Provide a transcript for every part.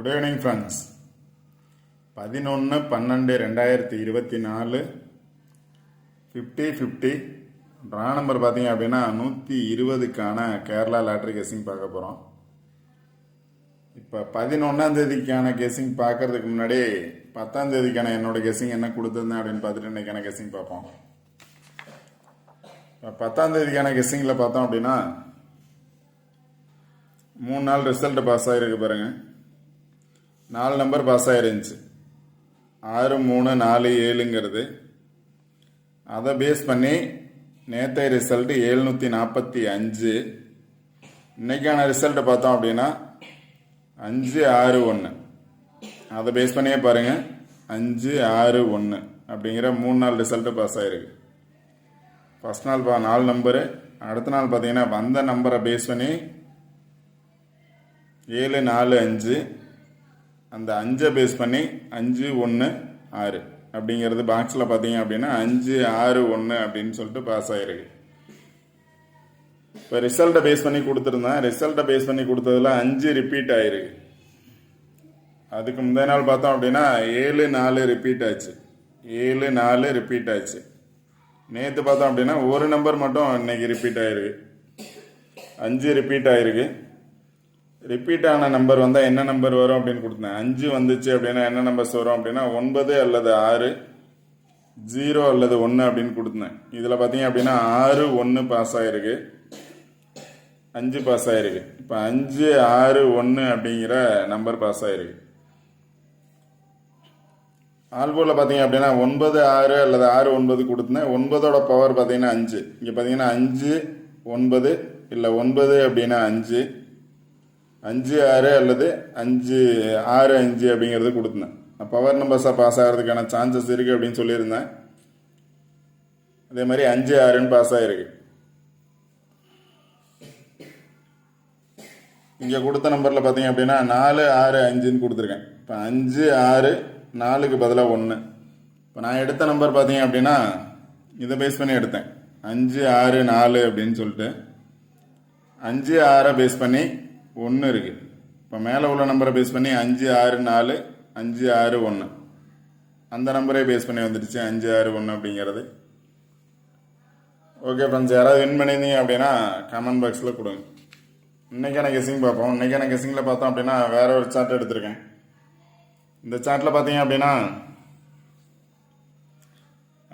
Good evening friends பதினொன்று பன்னெண்டு ரெண்டாயிரத்தி இருபத்தி நாலு ஃபிஃப்டி ஃபிஃப்டி ட்ரா நம்பர் பார்த்தீங்க அப்படின்னா நூற்றி இருபதுக்கான கேரளா லாட்ரி கெஸிங் பார்க்க போகிறோம் இப்போ பதினொன்றாம் தேதிக்கான கெஸிங் பார்க்கறதுக்கு முன்னாடி பத்தாம் தேதிக்கான என்னோட கெஸிங் என்ன கொடுத்துருந்தேன் அப்படின்னு பார்த்துட்டு இன்னைக்கான கெஸிங் பார்ப்போம். இப்போ பத்தாம் தேதிக்கான கெஸிங்கில் பார்த்தோம் அப்படின்னா மூணு நாள் ரிசல்ட் பாஸ் ஆகிருக்கு பாருங்கள் நாலு நம்பர் பாஸ் ஆகிருந்துச்சு ஆறு மூணு நாலு ஏழுங்கிறது. அதை பேஸ் பண்ணி நேற்றைய ரிசல்ட்டு எழுநூற்றி நாற்பத்தி அஞ்சு. இன்றைக்கான ரிசல்ட்டை பார்த்தோம் அப்படின்னா அஞ்சு ஆறு ஒன்று அதை பேஸ் பண்ணியே பாருங்கள் அஞ்சு ஆறு ஒன்று அப்படிங்கிற மூணு நாள் ரிசல்ட்டு பாஸ் ஆகிருக்கு ஃபர்ஸ்ட் நாள் பா நாலு நம்பரு அடுத்த நாள் பார்த்தீங்கன்னா வந்த நம்பரை பேஸ் பண்ணி ஏழு நாலு அஞ்சு. அந்த அஞ்சை பேஸ் பண்ணி அஞ்சு ஒன்று ஆறு. அப்படிங்கிறது பாக்ஸில் பார்த்தீங்க அப்படின்னா அஞ்சு ஆறு ஒன்று அப்படின்னு சொல்லிட்டு பாஸ் ஆகிருக்கு இப்போ ரிசல்ட்டை பேஸ் பண்ணி கொடுத்துருந்தேன். ரிசல்ட்டை பேஸ் பண்ணி கொடுத்ததுல அஞ்சு ரிப்பீட் ஆயிருக்கு. அதுக்கு முந்தைய நாள் பார்த்தோம் அப்படின்னா ஏழு நாலு ரிப்பீட் ஆச்சு. ஏழு நாலு ரிப்பீட் ஆச்சு. நேற்று பார்த்தோம் அப்படின்னா ஒரு நம்பர் மட்டும் இன்னைக்கு ரிப்பீட் ஆயிருக்கு. அஞ்சு ரிப்பீட் ஆயிருக்கு. ரிப்பீட் ஆன நம்பர் வந்தால் என்ன நம்பர் வரும் அப்படின்னு கொடுத்தேன். அஞ்சு வந்துச்சு அப்படின்னா என்ன நம்பர்ஸ் வரும் அப்படின்னா ஒன்பது அல்லது ஆறு ஜீரோ அல்லது ஒன்று அப்படின்னு கொடுத்தேன். இதில் பார்த்தீங்க அப்படின்னா ஆறு ஒன்று பாஸ் ஆகிருக்கு அஞ்சு பாஸ் ஆகிருக்கு இப்போ அஞ்சு ஆறு ஒன்று அப்படிங்கிற நம்பர் பாஸ் ஆகிருக்கு ஆல்போவில் பார்த்தீங்க அப்படின்னா ஒன்பது ஆறு அல்லது ஆறு ஒன்பது கொடுத்தேன். ஒன்பதோட பவர் பார்த்தீங்கன்னா அஞ்சு. இங்கே பார்த்தீங்கன்னா அஞ்சு ஒன்பது இல்லை ஒன்பது அப்படின்னா அஞ்சு. அஞ்சு ஆறு அல்லது அஞ்சு ஆறு அஞ்சு அப்படிங்கிறது கொடுத்தேன். பவர் நம்பர்ஸாக பாஸ் ஆகிறதுக்கான சான்சஸ் இருக்குது அப்படின்னு சொல்லியிருந்தேன். அதே மாதிரி அஞ்சு ஆறுன்னு பாஸ் ஆகிருக்கு இங்கே கொடுத்த நம்பரில் பார்த்தீங்க அப்படின்னா நாலு ஆறு அஞ்சுன்னு கொடுத்துருக்கேன். இப்போ அஞ்சு ஆறு நாலுக்கு பதிலாக ஒன்று இப்போ நான் எடுத்த நம்பர் பார்த்தீங்க அப்படின்னா இதை பேஸ் பண்ணி எடுத்தேன். அஞ்சு ஆறு நாலு அப்படின்னு சொல்லிட்டு அஞ்சு ஆறை பேஸ் பண்ணி ஒன்று இருக்குது இப்போ மேலே உள்ள நம்பரை பேஸ் பண்ணி அஞ்சு ஆறு நாலு அஞ்சு ஆறு ஒன்று அந்த நம்பரே பேஸ் பண்ணி வந்துடுச்சு. அஞ்சு ஆறு ஒன்று அப்படிங்கிறது. ஓகே ஃப்ரெண்ட்ஸ் யாராவது வின் பண்ணியிருந்தீங்க அப்படின்னா கமெண்ட் பாக்ஸில் கொடுங்க. இன்றைக்கான கெஸிங் பார்ப்போம். இன்றைக்கான கெஸிங்கில் பார்த்தோம் அப்படின்னா வேற ஒரு சார்ட் எடுத்திருக்கேன். இந்த சார்ட்டில் பார்த்தீங்க அப்படின்னா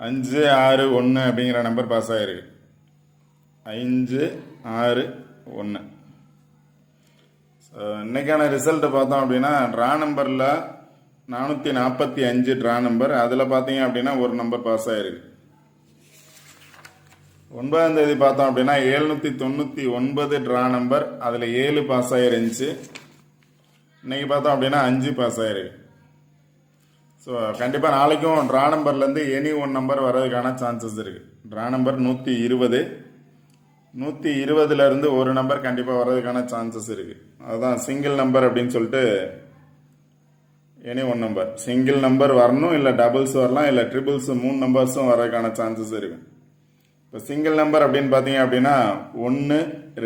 அஞ்சு ஆறு ஒன்று அப்படிங்கிற நம்பர் பாஸ் ஆகிருக்கு அஞ்சு ஆறு ஒன்று இன்னைக்கான ரிசல்ட்டை பார்த்தோம் அப்படின்னா ட்ரா நம்பரில் நானூற்றி நாற்பத்தி அஞ்சு ட்ரா நம்பர் அதில் பார்த்தீங்க அப்படின்னா ஒரு நம்பர் பாஸ் ஆயிருக்கு. ஒன்பதாம் தேதி பார்த்தோம் அப்படின்னா எழுநூற்றி தொண்ணூற்றி ஒன்பது ட்ரா நம்பர் அதில் ஏழு பாஸ் ஆகிருந்துச்சு இன்னைக்கு பார்த்தோம் அப்படின்னா அஞ்சு பாஸ் ஆயிருக்கு. ஸோ கண்டிப்பாக நாளைக்கும் ட்ரா நம்பர்லேருந்து எனி ஒன் நம்பர் வர்றதுக்கான சான்சஸ் இருக்குது ட்ரா நம்பர் நூற்றி இருபது. நூற்றி இருபதுலேருந்து ஒரு நம்பர் கண்டிப்பாக வர்றதுக்கான சான்சஸ் இருக்குது அதுதான் சிங்கிள் நம்பர் அப்படின்னு சொல்லிட்டு any one number single number வரணும் இல்லை டபுள்ஸ் வரலாம் இல்லை ட்ரிபிள்ஸ் மூணு நம்பர்ஸும் வர்றதுக்கான சான்சஸ் இருக்கு. இப்போ சிங்கிள் நம்பர் அப்படின்னு பார்த்தீங்க அப்படின்னா ஒன்று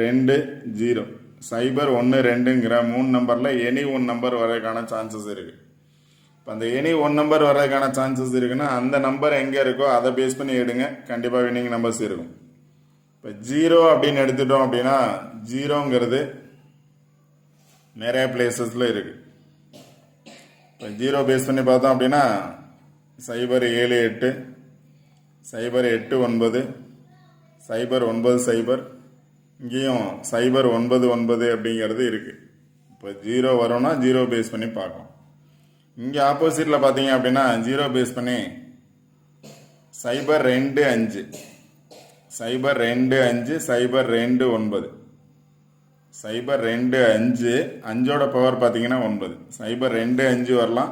ரெண்டு ஜீரோ சைபர் ஒன்று ரெண்டுங்கிற மூணு நம்பரில் எனி ஒன் நம்பர் வர்றதுக்கான சான்சஸ் இருக்குது இப்போ அந்த எனி ஒன் நம்பர் வர்றதுக்கான சான்சஸ் இருக்குன்னா அந்த நம்பர் எங்கே இருக்கோ அதை பேஸ் பண்ணி எடுங்க. கண்டிப்பாக வின்னிங் நம்பர்ஸ் இருக்கும். இப்போ ஜீரோ அப்படின்னு எடுத்துட்டோம் அப்படின்னா ஜீரோங்கிறது நிறைய பிளேசஸில் இருக்கு. இப்போ ஜீரோ பேஸ் பண்ணி பார்த்தோம் அப்படின்னா சைபர் ஏழு எட்டு சைபர் எட்டு ஒன்பது சைபர் ஒன்பது சைபர் இங்கேயும் சைபர் ஒன்பது ஒன்பது அப்படிங்கிறது இருக்குது இப்போ ஜீரோ வரும்னா ஜீரோ பேஸ் பண்ணி பார்க்கும் இங்கே ஆப்போசிட்டில் பார்த்தீங்க அப்படின்னா ஜீரோ பேஸ் பண்ணி சைபர் ரெண்டு அஞ்சு. சைபர் ரெண்டு அஞ்சு சைபர் ரெண்டு ஒன்பது. சைபர் ரெண்டு அஞ்சு அஞ்சோட பவர் பார்த்தீங்கன்னா ஒன்பது. சைபர் ரெண்டு அஞ்சு வரலாம்.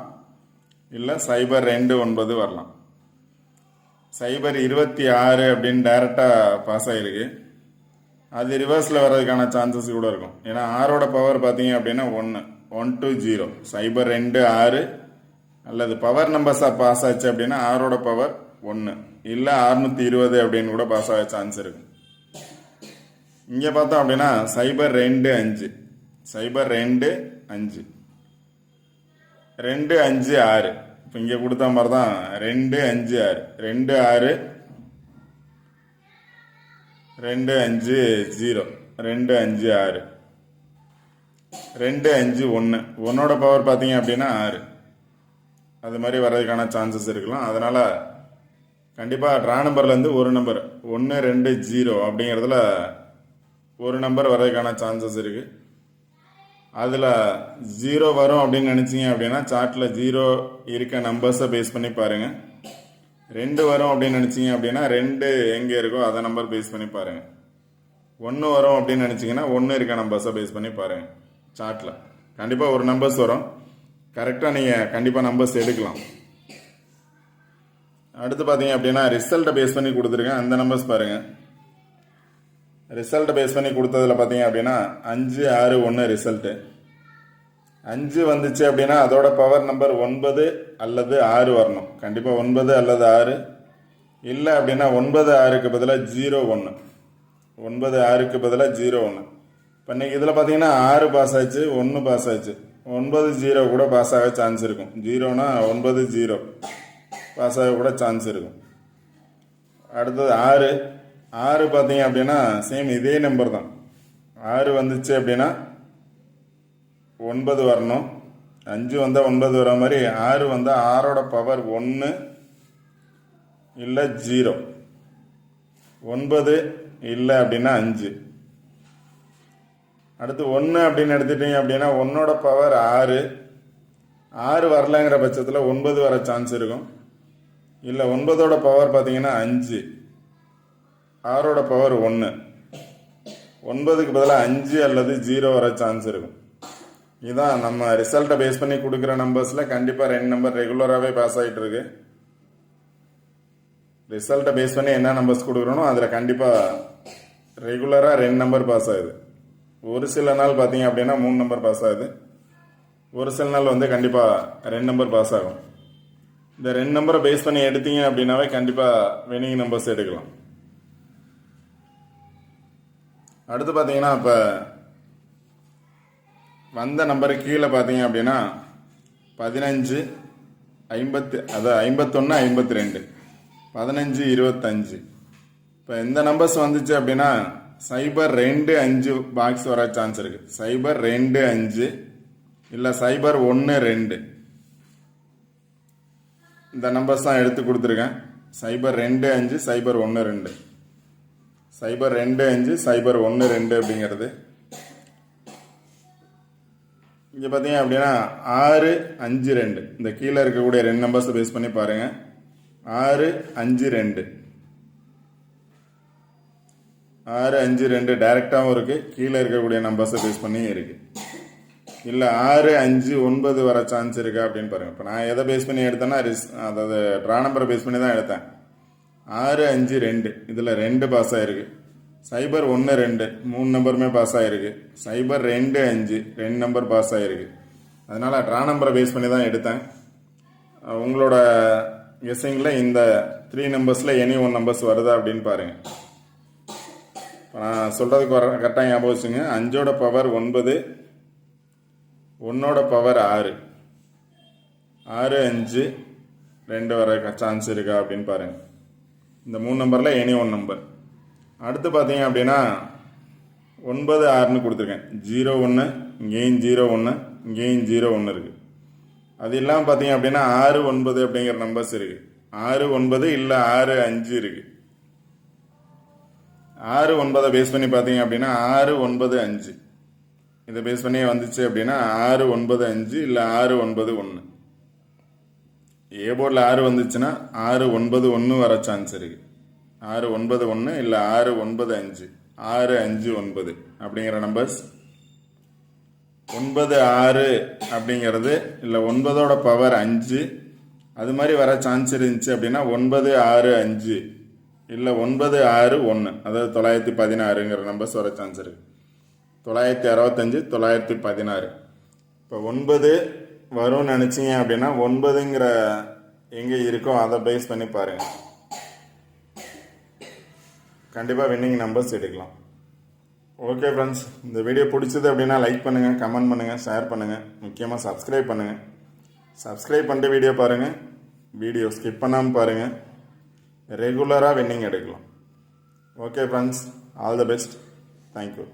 இல்லை சைபர் ரெண்டு ஒன்பது வரலாம். சைபர் இருபத்தி ஆறு அப்படின்னு டைரெக்டாக பாஸ் ஆகிருக்கு அது ரிவர்ஸில் வர்றதுக்கான சான்சஸ் கூட இருக்கும். ஏன்னா ஆறோட பவர் பார்த்தீங்க அப்படின்னா ஒன்று ஒன் டூ ஜீரோ சைபர் ரெண்டு ஆறு அல்லது பவர் நம்பர்ஸாக பாஸ் ஆச்சு அப்படின்னா ஆறோட பவர் ஒன்று இல்லை அறுநூத்தி இருபது அப்படின்னு கூட பாஸ் ஆக சான்ஸ் இருக்கு. இங்கே பார்த்தோம் அப்படின்னா சைபர் ரெண்டு அஞ்சு. சைபர் ரெண்டு அஞ்சு. ரெண்டு அஞ்சு ஆறு. இப்போ இங்கே கொடுத்த மாதிரி தான் ரெண்டு அஞ்சு ஆறு. ரெண்டு ஆறு ரெண்டு அஞ்சு ஜீரோ ரெண்டு அஞ்சு ஆறு. ரெண்டு அஞ்சு ஒன்று ஒன்னோட பவர் பார்த்தீங்க அப்படின்னா ஆறு. அது மாதிரி வர்றதுக்கான சான்சஸ் இருக்கலாம். அதனால் கண்டிப்பாக ட்ரா நம்பர்லேருந்து ஒரு நம்பர் ஒன்று ரெண்டு ஜீரோ அப்படிங்கிறதுல ஒரு நம்பர் வர்றதுக்கான சான்சஸ் இருக்குது அதில் ஜீரோ வரும் அப்படின்னு நினச்சிங்க அப்படின்னா சார்ட்டில் ஜீரோ இருக்க நம்பர்ஸை பேஸ் பண்ணி பாருங்கள் ரெண்டு வரும் அப்படின்னு நினச்சிங்க அப்படின்னா ரெண்டு எங்கே இருக்கோ அதை நம்பர் பேஸ் பண்ணி பாருங்கள் ஒன்று வரும் அப்படின்னு நினச்சிங்கன்னா ஒன்று இருக்க நம்பர்ஸை பேஸ் பண்ணி பாருங்கள் சார்ட்டில் கண்டிப்பாக ஒரு நம்பர்ஸ் வரும். கரெக்டாக நீங்கள் கண்டிப்பாக நம்பர்ஸ் எடுக்கலாம். அடுத்து பார்த்தீங்க அப்படின்னா ரிசல்ட்டை பேஸ் பண்ணி கொடுத்துருக்கேன். அந்த நம்பர்ஸ் பாருங்கள் ரிசல்ட்டை பேஸ் பண்ணி கொடுத்ததில் பார்த்தீங்க அப்படின்னா அஞ்சு ஆறு ஒன்று ரிசல்ட்டு அஞ்சு வந்துச்சு அப்படின்னா அதோட பவர் நம்பர் ஒன்பது அல்லது ஆறு வரணும். கண்டிப்பாக ஒன்பது அல்லது ஆறு. இல்லை அப்படின்னா ஒன்பது ஆறுக்கு பதிலாக ஜீரோ ஒன்று ஒன்பது ஆறுக்கு பதிலாக ஜீரோ ஒன்று இப்போ இன்றைக்கி இதில் பார்த்தீங்கன்னா ஆறு பாஸ் ஆச்சு ஒன்று பாஸ் ஆச்சு. ஒன்பது ஜீரோ கூட பாஸ் ஆக சான்ஸ் இருக்கும். ஜீரோனா ஒன்பது ஜீரோ பாஸ் ஆக கூட சான்ஸ் இருக்கும். அடுத்தது ஆறு. ஆறு பார்த்தீங்க அப்படின்னா சேம் இதே நம்பர் தான். ஆறு வந்துச்சு அப்படின்னா ஒன்பது வரணும். அஞ்சு வந்தால் ஒன்பது வர மாதிரி ஆறு வந்தால் ஆறோட பவர் ஒன்று இல்லை ஜீரோ ஒன்பது இல்லை அப்படின்னா அஞ்சு. அடுத்து ஒன்று அப்படின்னு எடுத்துட்டீங்க அப்படின்னா ஒன்னோட பவர் ஆறு. ஆறு வரலங்கிற பட்சத்தில் ஒன்பது வர சான்ஸ் இருக்கும். இல்லை ஒன்பதோட பவர் பார்த்தீங்கன்னா அஞ்சு. ஆறோட பவர் ஒன்று ஒன்பதுக்கு பதிலாக அஞ்சு அல்லது ஜீரோ வர சான்ஸ் இருக்கும். இதுதான் நம்ம ரிசல்ட்டை பேஸ் பண்ணி கொடுக்குற நம்பர்ஸில் கண்டிப்பாக ரெண்டு நம்பர் ரெகுலராகவே பாஸ் ஆகிட்டு இருக்கு. ரிசல்ட்டை பேஸ் பண்ணி என்ன நம்பர்ஸ் கொடுக்குறோனோ அதில் கண்டிப்பாக ரெகுலராக ரெண்டு நம்பர் பாஸ் ஆகுது. ஒரு சில நாள் பார்த்தீங்க அப்படின்னா மூணு நம்பர் பாஸ் ஆகுது. ஒரு சில நாள் வந்து கண்டிப்பாக ரெண்டு நம்பர் பாஸ் ஆகும். இந்த ரெண்டு நம்பரை பேஸ் பண்ணி எடுத்தீங்க அப்படின்னாவே கண்டிப்பாக வினிங் நம்பர்ஸ் எடுக்கலாம். அடுத்து பார்த்தீங்கன்னா இப்போ வந்த நம்பருக்கு கீழே பார்த்தீங்க அப்படின்னா பதினஞ்சு ஐம்பத்து அதாவது ஐம்பத்தொன்று ஐம்பத்தி ரெண்டு பதினஞ்சு இருபத்தஞ்சு. இப்போ இந்த நம்பர்ஸ் வந்துச்சு அப்படின்னா சைபர் ரெண்டு அஞ்சு பாக்ஸ் வர சான்ஸ் இருக்குது சைபர் ரெண்டு அஞ்சு. இல்லை சைபர் ஒன்று ரெண்டு. இந்த நம்பர்ஸ் தான் எடுத்து கொடுத்துருக்கேன். சைபர் ரெண்டு அஞ்சு சைபர் ஒன்று ரெண்டு. சைபர் ரெண்டு அஞ்சு சைபர் ஒன்று ரெண்டு அப்படிங்கிறது. இங்கே பார்த்தீங்க அப்படின்னா ஆறு அஞ்சு ரெண்டு. இந்த கீழே இருக்கக்கூடிய ரெண்டு நம்பர்ஸை பேஸ் பண்ணி பாருங்க. ஆறு அஞ்சு ரெண்டு. ஆறு அஞ்சு ரெண்டு டைரெக்டாகவும் இருக்குது கீழே இருக்கக்கூடிய நம்பர்ஸை பேஸ் பண்ணி இருக்குது இல்லை ஆறு அஞ்சு ஒன்பது வர சான்ஸ் இருக்கா அப்படின்னு பாருங்க. இப்போ நான் எதை பேஸ் பண்ணி எடுத்தேன்னா ரிஸ் அதாவது ட்ரா நம்பரை பேஸ் பண்ணி தான் எடுத்தேன். ஆறு அஞ்சு ரெண்டு. இதில் ரெண்டு பாஸ் ஆயிருக்கு. சைபர் ஒன்று ரெண்டு. மூணு நம்பருமே பாஸ் ஆயிருக்கு. சைபர் ரெண்டு அஞ்சு. ரெண்டு நம்பர் பாஸ் ஆயிருக்கு. அதனால் ட்ரா நம்பரை பேஸ் பண்ணி தான் எடுத்தேன். உங்களோட கெஸ்ஸிங்கில் இந்த த்ரீ நம்பர்ஸில் எனி ஒன் நம்பர்ஸ் வருதா அப்படின்னு பாருங்கள் இப்போ நான் சொல்கிறதுக்கு வர கரெக்டாக ஞாபகம் வச்சுங்க. அஞ்சோட பவர் ஒன்பது ஒன்னோட பவர் ஆறு. ஆறு அஞ்சு ரெண்டு வர சான்ஸ் இருக்கா அப்படின்னு பாருங்கள் இந்த மூணு நம்பரில் எனி ஒன் நம்பர் அடுத்து பார்த்தீங்க அப்படின்னா ஒன்பது ஆறுன்னு கொடுத்துருக்கேன். ஜீரோ ஒன்று இங்கேயும் ஜீரோ ஒன்று இங்கேயும் ஜீரோ ஒன்று இருக்குது அது இல்லாமல் பார்த்தீங்க அப்படின்னா ஆறு ஒன்பது அப்படிங்கிற நம்பர்ஸ் இருக்குது ஆறு ஒன்பது இல்லை ஆறு அஞ்சு இருக்குது ஆறு ஒன்பதை பேஸ் பண்ணி பார்த்தீங்க அப்படின்னா ஆறு ஒன்பது அஞ்சு. இதை பேஸ் பண்ணி வந்துச்சு அப்படின்னா ஆறு ஒன்பது அஞ்சு இல்லை ஆறு ஒன்பது ஒன்று ஏ போர்டில் ஆறு வந்துச்சுன்னா ஆறு ஒன்பது ஒன்று வர சான்ஸ் இருக்குது ஆறு ஒன்பது ஒன்று இல்லை ஆறு ஒன்பது அஞ்சு. ஆறு அஞ்சு ஒன்பது அப்படிங்கிற நம்பர்ஸ் ஒன்பது ஆறு அப்படிங்கிறது இல்லை ஒன்பதோட பவர் அஞ்சு. அது மாதிரி வர சான்ஸ் இருந்துச்சு அப்படின்னா ஒன்பது ஆறு அஞ்சு இல்லை ஒன்பது ஆறு ஒன்று அதாவது தொள்ளாயிரத்தி பதினாறுங்கிற நம்பர்ஸ் வர சான்ஸ் இருக்குது தொள்ளாயிரத்தி அறுபத்தஞ்சு தொள்ளாயிரத்தி பதினாறு. இப்போ ஒன்பது வரும்னு நினச்சிங்க அப்படின்னா ஒன்பதுங்கிற எங்கே இருக்கோ அதை பேஸ் பண்ணி பாருங்கள் கண்டிப்பாக வின்னிங் நம்பர்ஸ் எடுக்கலாம். ஓகே ஃப்ரெண்ட்ஸ் இந்த வீடியோ பிடிச்சது அப்படின்னா லைக் பண்ணுங்கள் கமெண்ட் பண்ணுங்கள் ஷேர் பண்ணுங்கள் முக்கியமாக சப்ஸ்கிரைப் பண்ணுங்கள் சப்ஸ்கிரைப் பண்ணிட்டு வீடியோ பாருங்கள் வீடியோ ஸ்கிப் பண்ணாமல் பாருங்கள் ரெகுலராக வின்னிங் எடுக்கலாம். Okay friends all the best thank you